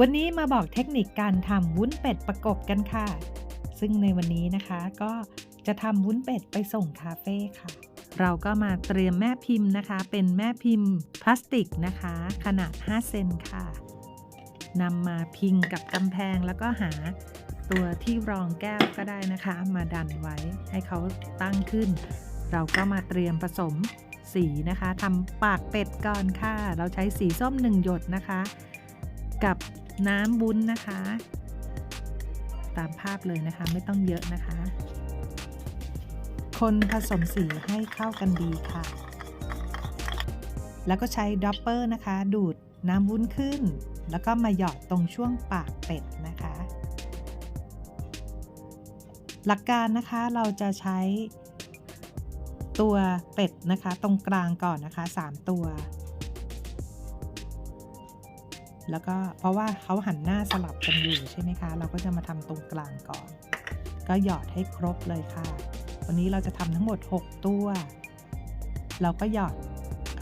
วันนี้มาบอกเทคนิคการทำวุ้นเป็ดประกบกันค่ะ ซึ่งในวันนี้นะคะก็จะทำวุ้นเป็ดไปส่งคาเฟ่ค่ะ เราก็มาเตรียมแม่พิมพ์นะคะ เป็นแม่พิมพ์พลาสติกนะคะ ขนาด 5 เซนค่ะนำมาพิงกับกำแพงแล้วก็หาตัวที่รองแก้วก็ได้นะคะ มาดันไว้ให้เขาตั้งขึ้น เราก็มาเตรียมผสมสีนะคะทำปากเป็ดก่อนค่ะ เราใช้สีส้มหนึ่งหยดนะคะ กับ น้ำบุ้นนะคะ ตามภาพเลยนะคะไม่ต้องเยอะนะคะ คนผสมสีให้เข้ากันดีค่ะ แล้วก็ใช้ดอปเปอร์นะคะ ดูดน้ำวุ้นขึ้น แล้วก็มาหยอดตรงช่วงปากเป็ดนะคะ หลักการนะคะเราจะใช้ตัวเป็ดนะคะ ตรงกลางก่อนนะคะ 3 ตัว แล้วก็เพราะว่าเขาหันหน้าสลับกันอยู่ใช่ไหมคะ เราก็จะมาทำตรงกลางก่อน ก็หยอดให้ครบเลยค่ะ วันนี้เราจะทำทั้งหมด 6 ตัว เราก็หยอด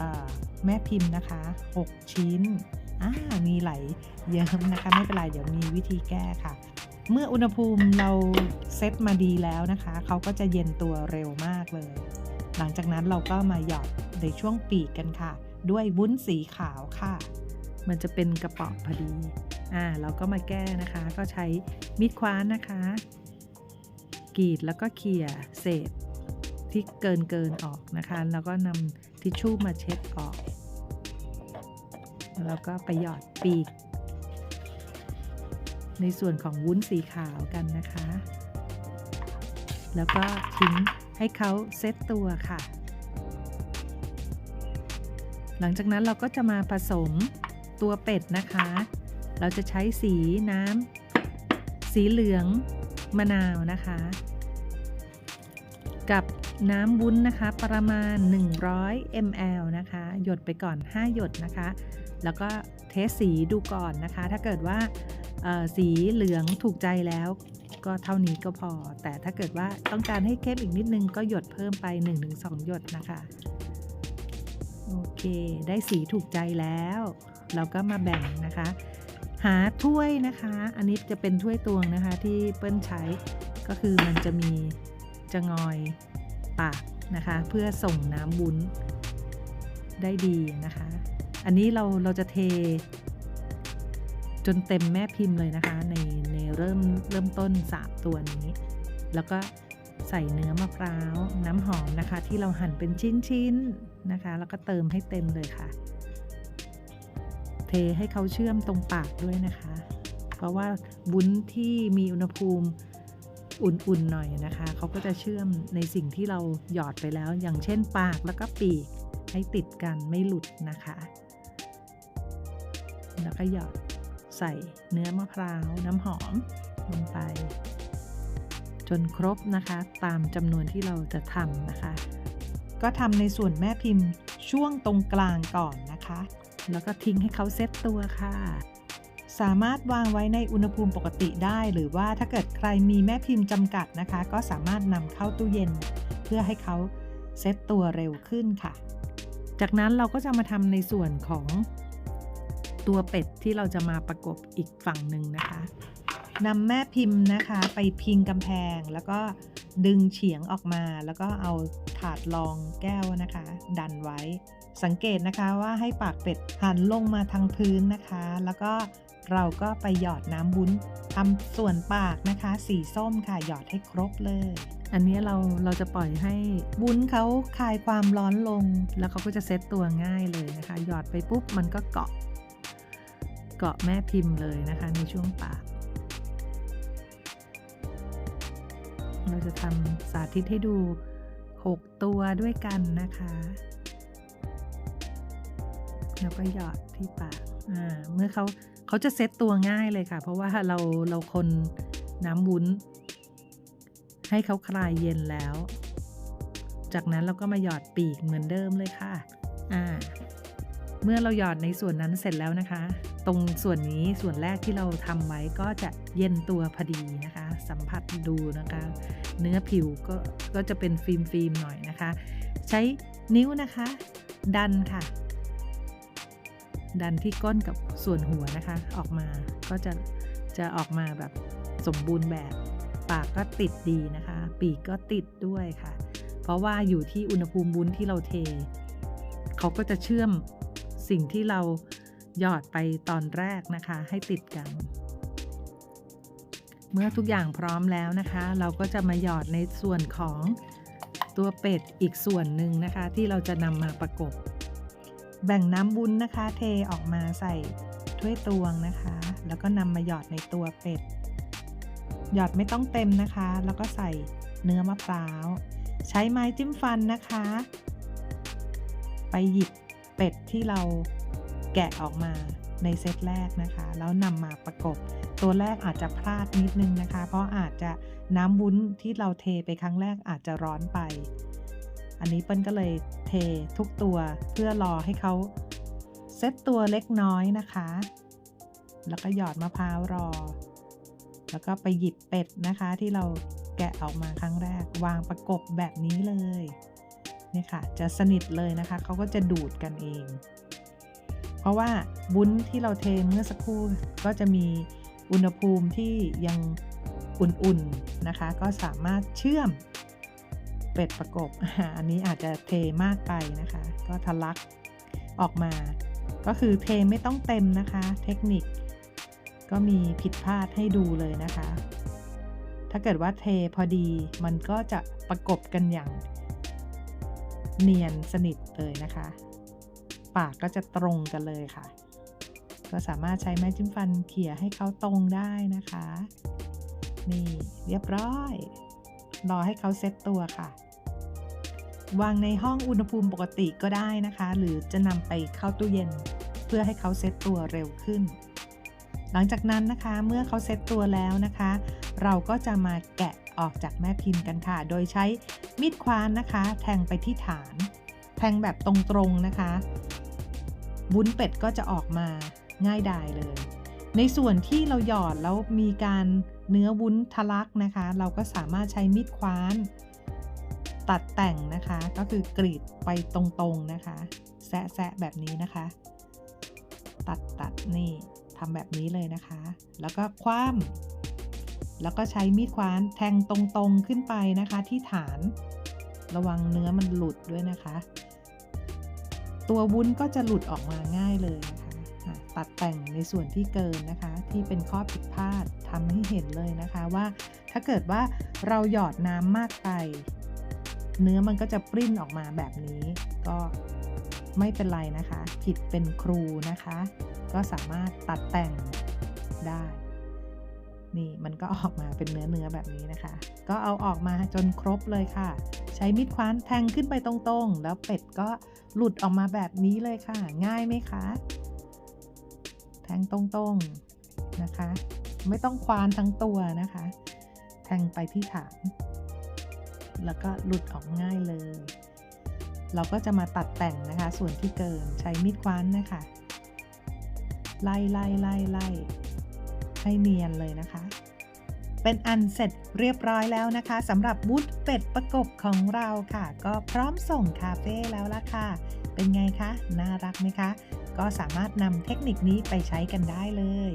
อแม่พิมพ์นะคะ 6 ชิ้นอ่ามีไหลเยิ้มนะคะ ไม่เป็นไร เดี๋ยวมีวิธีแก้ค่ะ เมื่ออุณหภูมิเราเซตมาดีแล้วนะคะ เขาก็จะเย็นตัวเร็วมากเลย หลังจากนั้นเราก็มาหยอดในช่วงปีกกันค่ะ ด้วยวุ้นสีขาวค่ะ มันจะเป็นกระป๋องพอดี อ่า เราก็มาแก้นะคะ ก็ใช้มีดคว้านนะคะ กรีดแล้วก็เขี่ยเศษที่เกินเกินออกนะคะ แล้วก็นำทิชชู่มาเช็ดออก แล้วก็ไปหยอดปีก ในส่วนของวุ้นสีขาวกันนะคะ แล้วก็ทิ้งให้เขาเซตตัวค่ะ หลังจากนั้นเราก็จะมาผสม ตัวเป็ดนะคะ เราจะใช้สีน้ำสีเหลืองมะนาวนะคะ กับน้ำวุ้นนะคะประมาณ 100 ml นะคะ หยดไปก่อน 5 หยดนะคะ แล้วก็เทสสีดูก่อนนะคะ ถ้าเกิดว่าสีเหลืองถูกใจแล้วก็เท่านี้ก็พอ แต่ถ้าเกิดว่าต้องการให้เข้มอีกนิดนึงก็หยดเพิ่มไป 1-2 หยดนะคะ โอเค ได้สีถูกใจแล้ว เราก็มาแบ่งนะคะ หาถ้วยนะคะ อันนี้จะเป็นถ้วยตวงนะคะที่เปิ้ลใช้ก็คือมันจะมีจะงอยปากนะคะ เพื่อส่งน้ำบุ้นได้ดีนะคะ อันนี้เราเราจะเท จนเต็มแม่พิมพ์เลยนะคะ ในในเริ่มเริ่มต้นสามตัวนี้ แล้วก็ใส่เนื้อมะพร้าวน้ำหอมนะคะ ที่เราหั่นเป็นชิ้นๆนนะคะ แล้วก็เติมให้เต็มเลยค่ะ ทให้เขาเชื่อมตรงปากด้วยนะคะ เพราะว่าบุ้นที่มีอุณหภูมิอุ่นๆหน่อยนะคะ เขาก็จะเชื่อมในสิ่งที่เราหยอดไปแล้ว อย่างเช่นปากแล้วก็ปีกให้ติดกันไม่หลุดนะคะ แล้วก็หยอดใส่เนื้อมะพร้าวน้ำหอมลงไป จนครบนะคะ ตามจำนวนที่เราจะทำนะคะ ก็ทำในส่วนแม่พิมพ์ช่วงตรงกลางก่อนนะคะ แล้วก็ทิ้งให้เขาเซตตัวค่ะ สามารถวางไว้ในอุณหภูมิปกติได้ หรือว่าถ้าเกิดใครมีแม่พิมพ์จำกัดนะคะ ก็สามารถนำเข้าตู้เย็น เพื่อให้เขาเซตตัวเร็วขึ้นค่ะ จากนั้นเราก็จะมาทำในส่วนของตัวเป็ดที่เราจะมาประกบอีกฝั่งหนึ่งนะคะ นำแม่พิมพ์นะคะ ไปพิงกำแพง แล้วก็ดึงเฉียงออกมา แล้วก็เอาถาดรองแก้วนะคะ ดันไว้ สังเกตนะคะว่าให้ปากเป็ดหันลงมาทางพื้นนะคะ แล้วก็เราก็ไปหยอดน้ำบุ้นทำส่วนปากนะคะ สีส้มค่ะหยอดให้ครบเลย อันนี้เราเราจะปล่อยให้บุ้นเขาคลายความร้อนลง แล้วเขาก็จะเซตตัวง่ายเลยนะคะ หยอดไปปุ๊บมันก็เกาะ เกาะแม่พิมพ์เลยนะคะในช่วงปาก เราจะทำสาธิตให้ดู 6 ตัวด้วยกันนะคะ แล้วก็หยอดที่ปากอ่าเมื่อเขาเขาจะเซตตัวง่ายเลยค่ะ เพราะว่าเราเราคนน้ำวุ้น ให้เขาคลายเย็นแล้ว จากนั้นเราก็มาหยอดปีกเหมือนเดิมเลยค่ะอ่าเมื่อเราหยอดในส่วนนั้นเสร็จแล้วนะคะ ตรงส่วนนี้ส่วนแรกที่เราทำไว้ก็จะเย็นตัวพอดีนะคะ สัมผัสดูนะคะ เนื้อผิวก็ก็จะเป็นฟิล์มฟิล์มหน่อยนะคะ ใช้นิ้วนะคะ ดันค่ะ ดันที่ก้นกับส่วนหัวนะคะ ออกมาก็จะจะออกมาแบบสมบูรณ์แบบ ปากก็ติดดีนะคะ ปีกก็ติดด้วยค่ะ เพราะว่าอยู่ที่อุณหภูมิวุ้นที่เราเท เขาก็จะเชื่อมสิ่งที่เราหยอดไปตอนแรกนะคะ ให้ติดกัน เมื่อทุกอย่างพร้อมแล้วนะคะ เราก็จะมาหยอดในส่วนของตัวเป็ดอีกส่วนหนึ่งนะคะ ที่เราจะนำมาประกบ แบ่งน้ำวุ้นนะคะ เทออกมาใส่ถ้วยตวงนะคะ แล้วก็นำมาหยอดในตัวเป็ดหยอดไม่ต้องเต็มนะคะ แล้วก็ใส่เนื้อมะพร้าว ใช้ไม้จิ้มฟันนะคะ ไปหยิบเป็ดที่เราแกะออกมาในเซตแรกนะคะ แล้วนำมาประกบ ตัวแรกอาจจะพลาดนิดนึงนะคะ เพราะอาจจะน้ำวุ้นที่เราเทไปครั้งแรกอาจจะร้อนไป อันนี้เปิ้ลก็เลยเททุกตัวเพื่อรอให้เขาเซตตัวเล็กน้อยนะคะ แล้วก็หยอดมะพร้าวรอ แล้วก็ไปหยิบเป็ดนะคะ ที่เราแกะออกมาครั้งแรก วางประกบแบบนี้เลยนี่ค่ะ จะสนิทเลยนะคะเขาก็จะดูดกันเอง เพราะว่าบุ้นที่เราเทเมื่อสักครู่ก็จะมี อุณหภูมิที่ยังอุ่นๆนะคะ ก็สามารถเชื่อมเป็ดประกบ อันนี้อาจจะเทมากไปนะคะ ก็ทะลักออกมา ก็คือเทไม่ต้องเต็มนะคะ เทคนิค ก็มีผิดพลาดให้ดูเลยนะคะ ถ้าเกิดว่าเทพอดีมันก็จะประกบกันอย่าง เนียนสนิทเลยนะคะ ปากก็จะตรงกันเลยค่ะ ก็สามารถใช้ไม้จิ้มฟันเขี่ยให้เขาตรงได้นะคะ นี่เรียบร้อย รอให้เขาเซ็ตตัวค่ะ วางในห้องอุณหภูมิปกติก็ได้นะคะ หรือจะนำไปเข้าตู้เย็น เพื่อให้เขาเซ็ตตัวเร็วขึ้น หลังจากนั้นนะคะเมื่อเขาเซ็ตตัวแล้วนะคะ เราก็จะมาแกะออกจากแม่พิมพ์กันค่ะ โดยใช้มีดคว้านนะคะ แทงไปที่ฐาน แทงแบบตรงๆนะคะวุ้นเป็ดก็จะออกมา ง่ายดายเลย ในส่วนที่เราหยอดแล้วมีการเนื้อวุ้นทะลักนะคะ เราก็สามารถใช้มีดคว้าน ตัดแต่งนะคะ ก็คือกรีดไปตรงๆนะคะ แซะๆแบบนี้นะคะ ตัดตัดนี่ทำแบบนี้เลยนะคะ แล้วก็คว้ำแล้วก็ใช้มีดคว้านแทงตรงๆขึ้นไปนะคะ ที่ฐาน ระวังเนื้อมันหลุดด้วยนะคะ ตัววุ้นก็จะหลุดออกมาง่ายเลย ตัดแต่งในส่วนที่เกินนะคะ ที่เป็นข้อผิดพลาดทำให้เห็นเลยนะคะว่า ถ้าเกิดว่าเราหยอดน้ำมากไป เนื้อมันก็จะปริ้นออกมาแบบนี้ ก็ไม่เป็นไรนะคะ ผิดเป็นครูนะคะ ก็สามารถตัดแต่งได้ นี่มันก็ออกมาเป็นเนื้อเนื้อแบบนี้นะคะ ก็เอาออกมาจนครบเลยค่ะ ใช้มีดคว้านแทงขึ้นไปตรงๆ แล้วเป็ดก็หลุดออกมาแบบนี้เลยค่ะ ง่ายไหมคะ แทงตรงๆนะคะ ไม่ต้องควานทั้งตัวนะคะ แทงไปที่ฐาน แล้วก็หลุดออกง่ายเลย เราก็จะมาตัดแต่งนะคะ ส่วนที่เกินใช้มีดคว้านนะคะ ไล่ไล่ไล่ไล่ให้เนียนเลยนะคะ เป็นอันเสร็จเรียบร้อยแล้วนะคะสำหรับวุ้นเป็ดประกบของเราค่ะ ก็พร้อมส่งคาเฟ่แล้วล่ะค่ะ เป็นไงคะ น่ารักไหมคะ ก็สามารถนำเทคนิคนี้ไปใช้กันได้เลย